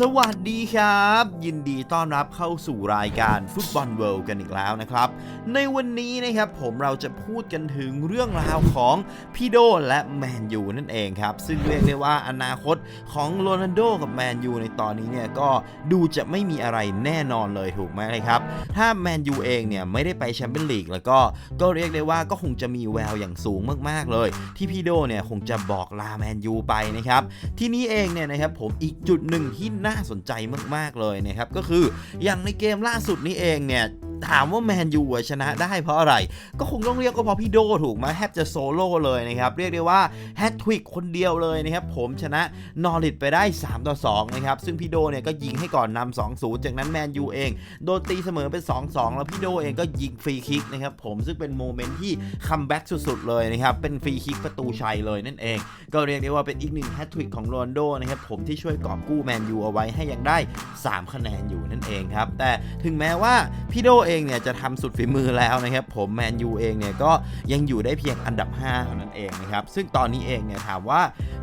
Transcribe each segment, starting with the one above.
สวัสดีครับ ยินดีต้อนรับเข้าสู่รายการฟุตบอลเวิลด์กันอีกแล้วนะครับ ในวันนี้นะครับผมเราจะพูดกันถึงเรื่องราวของพี่โดและแมนยูนั่นเองครับ ซึ่งเรียกได้ว่าอนาคตของโรนัลโดกับแมนยูในตอนนี้เนี่ยก็ดูจะไม่มีอะไรแน่นอนเลยถูกไหมครับ ถ้าแมนยูเองเนี่ยไม่ได้ไปแชมเปี้ยนลีกแล้วก็ก็เรียกได้ว่าก็คงจะมีแววอย่างสูงมากๆเลย ที่พี่โดเนี่ยคงจะบอกลาแมนยูไปนะครับที่นี้เองเนี่ยนะครับผมอีกจุดหนึ่งที่น่าสนใจมากๆเลยนะครับก็คืออย่างในเกมล่าสุดนี้เองเนี่ย ถามว่าแมนยูชนะได้เพราะอะไร ก็คงต้องเรียกก็เพราะพี่โดถูกไหมแทบจะโซโล่เลยนะครับ เรียกได้ว่าแฮตทริกคนเดียวเลยนะครับ ผมชนะนอริทไปได้ 3 ต่อ 2 นะครับ ซึ่งพี่โดเนี่ยก็ยิงให้ก่อนนำ2-0 จากนั้นแมนยูเอง โดนตีเสมอเป็น 2-2 แล้วพี่โดเองก็ยิงฟรีคิกนะครับผมซึ่งเป็นโมเมนต์ที่คัมแบ็กสุดๆเลยนะครับ เป็นฟรีคิกประตูชัยเลยนั่นเอง ก็เรียกได้ว่าเป็นอีกหนึ่งแฮตทริกของโรนลโดนะครับผมที่ช่วยกอบกู้แมนยูเอาไว้ให้ยังได้ 3 คะแนนอยู่นั่นเองครับแต่ถึงแม้ว่าพี่โดเองเนี่ยจะทำสุดฝีมือแล้วนะครับผมแมนยูเองเนี่ยก็ยังอยู่ได้เพียงอันดับ5เท่านั้นเองนะครับซึ่งตอนนี้เองเนี่ยถามว่า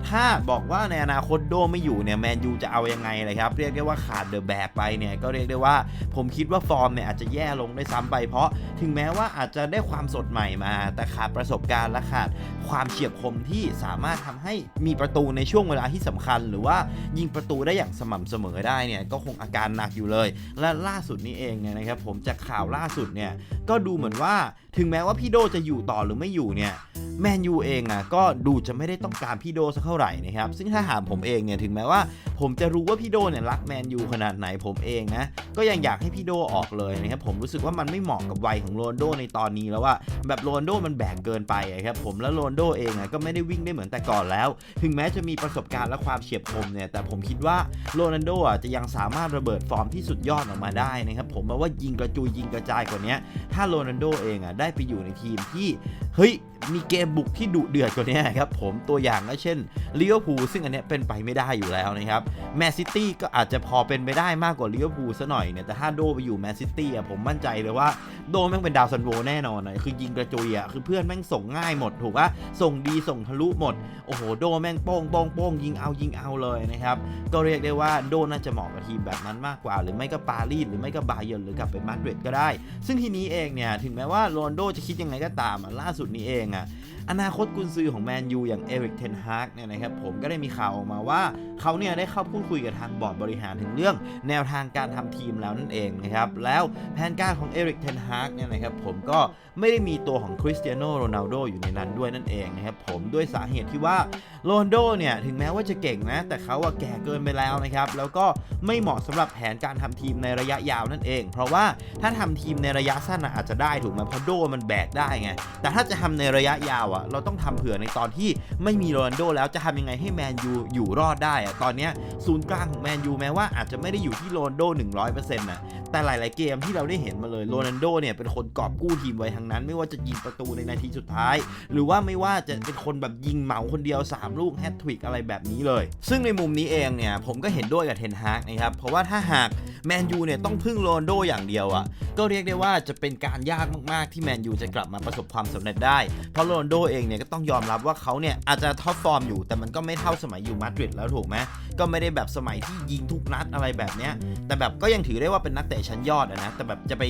ถ้าบอกว่าในอนาคตโดไม่อยู่เนี่ยแมนยูจะเอายังไงเลยครับเรียกได้ว่าขาดเดอะแบกไปเนี่ยก็เรียกได้ว่าผมคิดว่าฟอร์มเนี่ยอาจจะแย่ลงได้ซ้ำไป เพราะถึงแม้ว่าอาจจะได้ความสดใหม่มา แต่ขาดประสบการณ์และขาดความเฉียบคมที่สามารถทำให้มีประตูในช่วงเวลาที่สำคัญ หรือว่ายิงประตูได้อย่างสม่ำเสมอได้เนี่ยก็คงอาการหนักอยู่เลย และล่าสุดนี้เองเนี่ยนะครับผมจาข่าวล่าสุดเนี่ยก็ดูเหมือนว่าถึงแม้ว่าพี่โดจะอยู่ต่อหรือไม่อยู่เนี่ย แมนยูเองอะก็ดูจะไม่ได้ต้องการพี่โดสักเท่าไหร่นะครับ ซึ่งถ้าถามผมเองเนี่ยถึงแม้ว่า ผมจะรู้ว่าพี่โดเนี่ยรักแมนยูขนาดไหนผมเองนะก็ยังอยากให้พี่โดออกเลยนะครับผมรู้สึกว่ามันไม่เหมาะกับวัยของโรนโดในตอนนี้แล้วว่าแบบโรนโดมันแบกเกินไปครับผมแล้วโรนโดเองอะก็ไม่ได้วิ่งได้เหมือนแต่ก่อนแล้ว ถึงแม้จะมีประสบการณ์และความเฉียบคมเนี่ยแต่ผมคิดว่าโรนัลโดอะจะยังสามารถระเบิดฟอร์มที่สุดยอดออกมาได้นะครับผมมาว่ายิงกระจุยยิงกระจายกว่านี้ถ้าโรนัลโดเองอะได้ไปอยู่ในทีมที่เฮ้ย มีเกมบุกที่ดุเดือดกว่านี้ครับผมตัวอย่างก็เช่นลิเวอร์พูลซึ่งอันนี้เป็นไปไม่ได้อยู่แล้วนะครับแมนซิตี้ก็อาจจะพอเป็นไปได้มากกว่าลิเวอร์พูลซะหน่อยเนี่ยแต่ถ้าโดไปอยู่แมนซิตี้อะผมมั่นใจเลยว่าโดแม่งเป็นดาวซันโวแน่นอนนะคือยิงกระจุยอะคือเพื่อนแม่งส่งง่ายหมดถูกปะส่งดีส่งทะลุหมด โอ้โหโดแม่งโป้งโป้งโป้งยิงเอายิงเอาเลยนะครับก็เรียกได้ว่าโดน่าจะเหมาะกับทีมแบบนั้นมากกว่า หรือไม่ก็ปารีสหรือไม่ก็บาเยิร์นหรือกลับไปมาดริดก็ได้ ซึ่งทีนี้เองเนี่ยถึงแม้ว่าโรนโดจะคิดยังไงก็ตามล่าสุดนี้เองอะอนาคตกุนซือของแมนยูอย่างเอริกเทนฮากเนี่ยนะครับผมก็ได้มีข่าวออกมาว่าเขาเนี่ยได้เข้าพูดคุยกับทางบอร์ดบริหารถึงเรื่อง แนวทางการทำทีมแล้วนั่นเองนะครับแล้วแผนการของเอริกเทนฮากเนี่ยนะครับผมก็ไม่ได้มีตัวของคริสเตียโนโรนัลโดอยู่ในนั้นด้วยนั่นเองนะครับผมด้วยสาเหตุที่ว่าโรนลโดเนี่ยถึงแม้ว่าจะเก่งนะ แต่เขาอะแก่เกินไปแล้วนะครับแล้วก็ไม่เหมาะสำหรับแผนการทำทีมในระยะยาวนั่นเอง เพราะว่าถ้าทำทีมในระยะสั้นอาจจะได้ถูกไหมเพราะโดมันแบกได้ไงแต่ถ้าจะทำในระยะยาวอะเราต้องทำเผื่อในตอนที่ไม่มีโรนัลโดแล้วจะทำยังไงให้แมนยูอยู่รอดได้อะตอนนี้ศูนย์กลางของแมนยูแม้ว่าอาจจะไม่ได้อยู่ที่โรนัลโด100%นะแต่หลาย ๆ เกมที่เราได้เห็นมาเลยโรนัลโดเนี่ยเป็นคนกอบกู้ทีมไว้ทั้งนั้น ไม่ว่าจะยิงประตูในนาทีสุดท้าย หรือว่าไม่ว่าจะเป็นคนแบบยิงเหมาคนเดียว 3 ลูกแฮตทริกอะไรแบบนี้เลย ซึ่งในมุมนี้เองเนี่ยผมก็เห็นด้วยกับเทนฮากนะครับเพราะว่าถ้าหากแมนยูเนี่ยต้องพึ่งโรนัลโดอย่างเดียวอะ่ะก็เรียกได้ว่าจะเป็นการยากมาก ๆ ที่แมนยูจะกลับมาประสบความสำเร็จได้เพราะโรนโดเองเนี่ยก็ต้องยอมรับว่าเขาเนี่ยอาจจะท็อปฟอร์มอยู่แต่มันก็ไม่เท่าสมัยอยู่มาดริดแล้วถูกไหมก็ไม่ได้แบบสมัยที่ยิงทุกนัดอะไรแบบเนี้ยแต่แบบก็ยังถือได้ว่าเป็นนักเตะชั้นยอดอะนะแต่แบบจะไป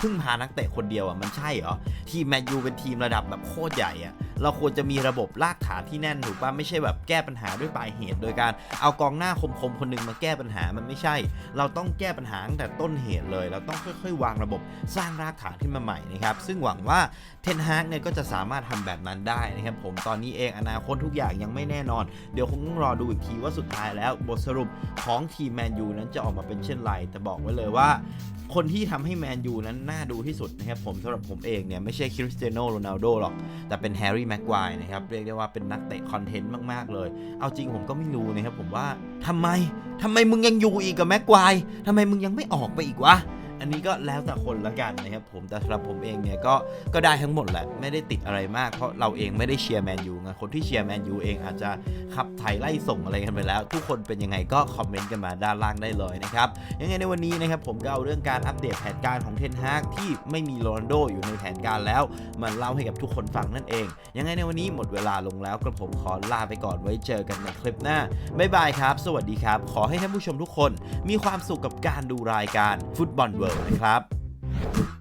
พึ่งพานักเตะคนเดียวอะมันใช่เหรอทีมแมนยูเป็นทีมระดับแบบโคตรใหญ่อะเราควรจะมีระบบลากฐานที่แน่นถูกป่ะไม่ใช่แบบแก้ปัญหาด้วยปลายเหตุ โดยการเอากองหน้าคมๆคนหนึงมาแก้ปัญหามันไม่ใช่ เราต้องแก้ปัญหาตั้งแต่ต้นเหตุเลย เราต้องค่อยๆ วางระบบสร้างรากฐานขึ้นมาใหม่นะครับซึ่งหวังว่าเทนฮากเนี่ยก็จะสามารถทำแบบนั้นได้นะครับผมตอนนี้เองอนาคตทุกอย่างยังไม่แน่นอน เดี๋ยวคงต้องรอดูอีกทีว่าสุดท้ายแล้วบทสรุปของทีมแมนยูนั้นจะออกมาเป็นเช่นไรแต่บอกไว้เลยว่า คนที่ทำให้แมนยูนั้นน่าดูที่สุดนะครับผมสำหรับผมเองเนี่ยไม่ใช่คริสเตียโนโรนัลโดหรอก แต่เป็นแฮร์รี่แม็กควายนะครับเรียกได้ว่าเป็นนักเตะคอนเทนต์มากๆเลย เอาจริงผมก็ไม่รู้นะครับผมว่าทำไมทำไมมึงยังอยู่อีกกับแม็กควายทำไมมึงยังไม่ออกไปอีกวะ อันนี้ก็แล้วแต่คนละกันนะครับผมแต่สำหรับผมเองเนี่ยก็ก็ได้ทั้งหมดแหละไม่ได้ติดอะไรมาก เพราะเราเองไม่ได้เชียร์แมนยูไงคนที่เชียร์แมนยูเองอาจจะขับไถไล่ส่งอะไรกันไปแล้ว ทุกคนเป็นยังไงก็คอมเมนต์กันมาด้านล่างได้เลยนะครับยังไงในวันนี้นะครับผมก็เอาเรื่องการอัปเดตแผนการของเทนฮากที่ไม่มีโรนโดอยู่ในแผนการแล้วมาเล่าให้กับทุกคนฟังนั่นเอง ยังไงในวันนี้หมดเวลาลงแล้วกระผมขอลาไปก่อนไว้เจอกันในคลิปหน้าบ๊ายบายครับ สวัสดีครับ ขอให้ท่านผู้ชมทุกคน มีความสุขกับการดูรายการฟุตบอลเวิลด์นะครับ